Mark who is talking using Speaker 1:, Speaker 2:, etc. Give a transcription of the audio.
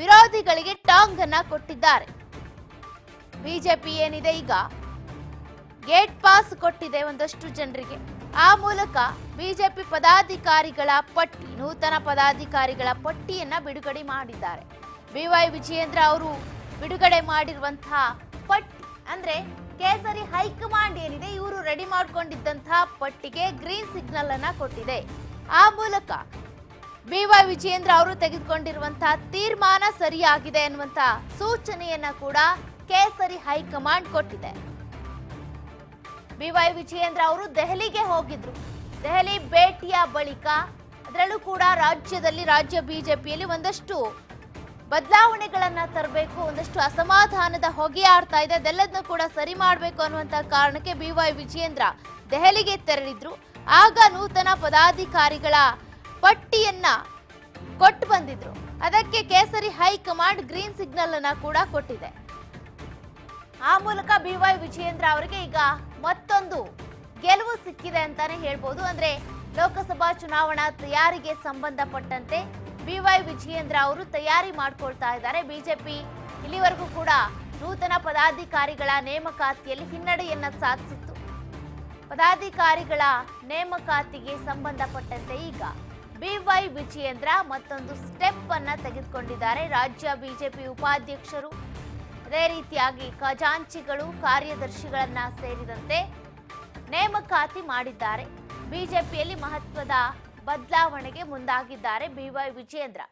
Speaker 1: ವಿರೋಧಿಗಳಿಗೆ ಟಾಂಗ್ ಅನ್ನ ಕೊಟ್ಟಿದ್ದಾರೆ. ಬಿಜೆಪಿ ಏನಿದೆ ಈಗ? ಗೇಟ್ ಪಾಸ್ ಕೊಟ್ಟಿದೆ ಒಂದಷ್ಟು ಜನರಿಗೆ. ಆ ಮೂಲಕ ಬಿಜೆಪಿ ಪದಾಧಿಕಾರಿಗಳ ಪಟ್ಟಿ, ನೂತನ ಪದಾಧಿಕಾರಿಗಳ ಪಟ್ಟಿಯನ್ನ ಬಿಡುಗಡೆ ಮಾಡಿದ್ದಾರೆ. ಬಿವೈ ವಿಜಯೇಂದ್ರ ಅವರು ಬಿಡುಗಡೆ ಮಾಡಿರುವಂತಹ ಪಟ್ಟಿ, ಅಂದ್ರೆ ಕೇಸರಿ ಹೈಕಮಾಂಡ್ ಏನಿದೆ, ಇವರು ರೆಡಿ ಮಾಡ್ಕೊಂಡಿದ್ದಂತಹ ಪಟ್ಟಿಗೆ ಗ್ರೀನ್ ಸಿಗ್ನಲ್ ಅನ್ನ ಕೊಟ್ಟಿದೆ. ಆ ಮೂಲಕ ಬಿವೈ ವಿಜೇಂದ್ರ ಅವರು ತೆಗೆದುಕೊಂಡಿರುವಂತಹ ತೀರ್ಮಾನ ಸರಿಯಾಗಿದೆ ಅನ್ನುವಂತ ಸೂಚನೆಯನ್ನ ಕೂಡ ಕೇಸರಿ ಹೈಕಮಾಂಡ್ ಕೊಟ್ಟಿದೆ. ಬಿವೈ ವಿಜಯೇಂದ್ರ ಅವರು ದೆಹಲಿಗೆ ಹೋಗಿದ್ರು. ದೆಹಲಿ ಭೇಟಿಯ ಬಳಿಕ ಅದರಲ್ಲೂ ಕೂಡ ರಾಜ್ಯದಲ್ಲಿ, ರಾಜ್ಯ ಬಿಜೆಪಿಯಲ್ಲಿ ಒಂದಷ್ಟು ಬದಲಾವಣೆಗಳನ್ನ ತರಬೇಕು, ಒಂದಷ್ಟು ಅಸಮಾಧಾನದ ಹೊಗೆ ಆಡ್ತಾ ಇದೆ. ಅದೆಲ್ಲದನ್ನು ಕೂಡ ಸರಿ ಮಾಡಬೇಕು ಅನ್ನುವಂತ ಕಾರಣಕ್ಕೆ ಬಿವೈ ವಿಜಯೇಂದ್ರ ದೆಹಲಿಗೆ ತೆರಳಿದ್ರು. ಆಗ ನೂತನ ಪದಾಧಿಕಾರಿಗಳ ಪಟ್ಟಿಯನ್ನ ಕೊಟ್ಟು ಬಂದಿದ್ರು. ಅದಕ್ಕೆ ಕೇಸರಿ ಹೈಕಮಾಂಡ್ ಗ್ರೀನ್ ಸಿಗ್ನಲ್ ಅನ್ನ ಕೂಡ ಕೊಟ್ಟಿದೆ. ಆ ಮೂಲಕ ಬಿವೈ ವಿಜಯೇಂದ್ರ ಅವರಿಗೆ ಈಗ ಮತ್ತೊಂದು ಗೆಲುವು ಸಿಕ್ಕಿದೆ ಅಂತಾನೆ ಹೇಳ್ಬೋದು. ಅಂದ್ರೆ ಲೋಕಸಭಾ ಚುನಾವಣಾ ತಯಾರಿಗೆ ಸಂಬಂಧಪಟ್ಟಂತೆ ಬಿವೈ ವಿಜಯೇಂದ್ರ ಅವರು ತಯಾರಿ ಮಾಡ್ಕೊಳ್ತಾ ಇದ್ದಾರೆ. ಬಿಜೆಪಿ ಇಲ್ಲಿವರೆಗೂ ಕೂಡ ನೂತನ ಪದಾಧಿಕಾರಿಗಳ ನೇಮಕಾತಿಯಲ್ಲಿ ಹಿನ್ನಡೆಯನ್ನ ಸಾಧಿಸಿತ್ತು. ಪದಾಧಿಕಾರಿಗಳ ನೇಮಕಾತಿಗೆ ಸಂಬಂಧಪಟ್ಟಂತೆ ಈಗ ಬಿವೈ ವಿಜಯೇಂದ್ರ ಮತ್ತೊಂದು ಸ್ಟೆಪ್ ಅನ್ನ ತೆಗೆದುಕೊಂಡಿದ್ದಾರೆ. ರಾಜ್ಯ ಬಿಜೆಪಿ ಉಪಾಧ್ಯಕ್ಷರು ಅದೇ ರೀತಿಯಾಗಿ ಖಜಾಂಚಿಗಳು, ಕಾರ್ಯದರ್ಶಿಗಳನ್ನ ಸೇರಿದಂತೆ ನೇಮಕಾತಿ ಮಾಡಿದ್ದಾರೆ. ಬಿಜೆಪಿಯಲ್ಲಿ ಮಹತ್ವದ ಬದಲಾವಣೆಗೆ ಮುಂದಾಗಿದ್ದಾರೆ ಬಿವೈ ವಿಜಯೇಂದ್ರ.